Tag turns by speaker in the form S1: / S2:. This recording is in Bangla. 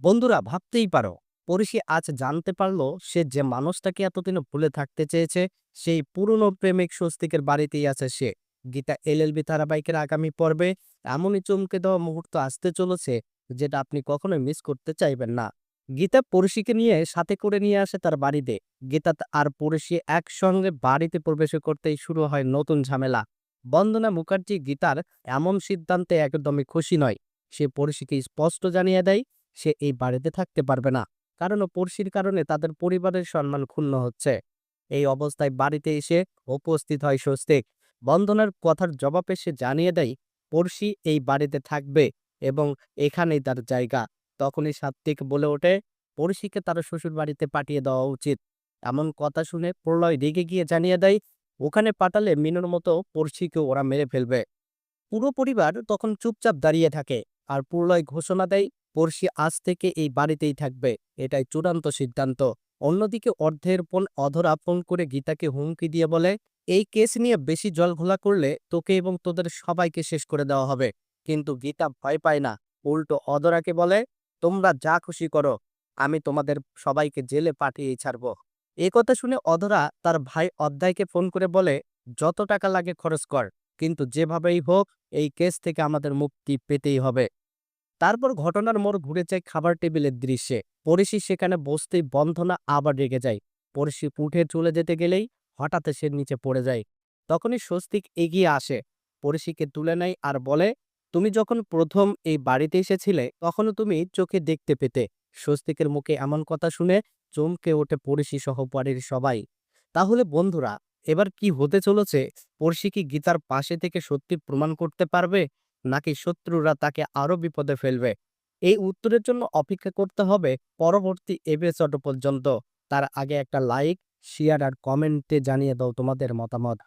S1: বন্ধুরা ভাবতেই পারো পরিশি আজ জানতে পারল সে যে মানুষটাকে এতদিন ভুলে থাকতে চেয়েছে, সেই পুরনো প্রেমিক স্বস্তিকের বাড়িতেই আছে সে। গীতা এলএলবি ধারাবাহিকের আগামী পর্বে এমনই চমকে দেওয়া মুহূর্ত আসতে চলেছে, যেটা আপনি কখনোই মিস করতে চাইবেন না। গীতা পড়শিকে নিয়ে সাথে করে নিয়ে আসে তার বাড়িতে। গীতা আর পড়শি একসঙ্গে বাড়িতে প্রবেশ করতেই শুরু হয় নতুন ঝামেলা। বন্দনা মুখার্জি গীতার এমন সিদ্ধান্তে একদমই খুশি নয়। সে পড়শিকে স্পষ্ট জানিয়ে দেয় সে এই বাড়িতে থাকতে পারবে না। কারণ পড়শির কারণে তাদের পরিবারের সম্মান ক্ষুণ্ণ হচ্ছে। এই অবস্থায় বাড়িতে এসে উপস্থিত হয় স্বস্তিক। বন্দনার কথার জবাবে সে জানিয়ে দেয়, পড়শি এই বাড়িতে থাকবে এবং এখানেই তার জায়গা। তখনই সাত্বিক বলে ওঠে, পড়শিকে তার শ্বশুর বাড়িতে পাঠিয়ে দেওয়া উচিত। এমন কথা শুনে প্রলয় রেগে গিয়ে জানিয়ে দেয়, ওখানে পাঠালে মিনুর মতো পড়শিকে ওরা মেরে ফেলবে। পুরো পরিবার তখন চুপচাপ দাঁড়িয়ে থাকে আর প্রলয় ঘোষণা দেয় পড়শি আজ থেকে এই বাড়িতেই থাকবে। এটাই চূড়ান্ত সিদ্ধান্ত। অন্যদিকে অর্ধের পণ অধরা ফোন করে গীতাকে হুমকি দিয়ে বলে, এই কেস নিয়ে বেশি জল ঘোলা করলে তোকে এবং তোদের সবাইকে শেষ করে দেওয়া হবে। কিন্তু গীতা ভয় পায় না। উল্টো অধরাকে বলে, তোমরা যা খুশি করো, আমি তোমাদের সবাইকে জেলে পাঠিয়েই ছাড়ব। এ কথা শুনে অধরা তার ভাই অধ্যায়কে ফোন করে বলে, যত টাকা লাগে খরচ কর, কিন্তু যেভাবেই হোক, এই কেস থেকে আমাদের মুক্তি পেতেই হবে। তারপর ঘটনার মোড় ঘুরে যায় খাবার টেবিলের দৃশ্যে। পরিশি সেখানে বসতেই বন্ধনা আবার রেগে যায়। পরিশি উঠে চলে যেতে গেলেই হঠাৎ সে নিচে পড়ে যায়। তখনই স্বস্তিক এগিয়ে আসে। পরিশিকে তুলে নেয় আর বলে, তুমি যখন প্রথম এই বাড়িতে এসেছিলে, তখনও তুমি চোখে দেখতে পেতে স্বস্তিকের মুখে এমন কথা শুনে চমকে ওঠে পরিশি সহ বাড়ির সবাই। তাহলে বন্ধুরা, এবার কি হতে চলেছে? পড়শি কি গীতার পাশে থেকে সত্যি প্রমাণ করতে পারবে? নাকি শত্রুরা তাকে আরও বিপদে ফেলবে? এই উত্তরের জন্য অপেক্ষা করতে হবে পরবর্তী এপিসোড পর্যন্ত। তার আগে একটা লাইক শেয়ার আর কমেন্টে জানিয়ে দাও তোমাদের মতামত।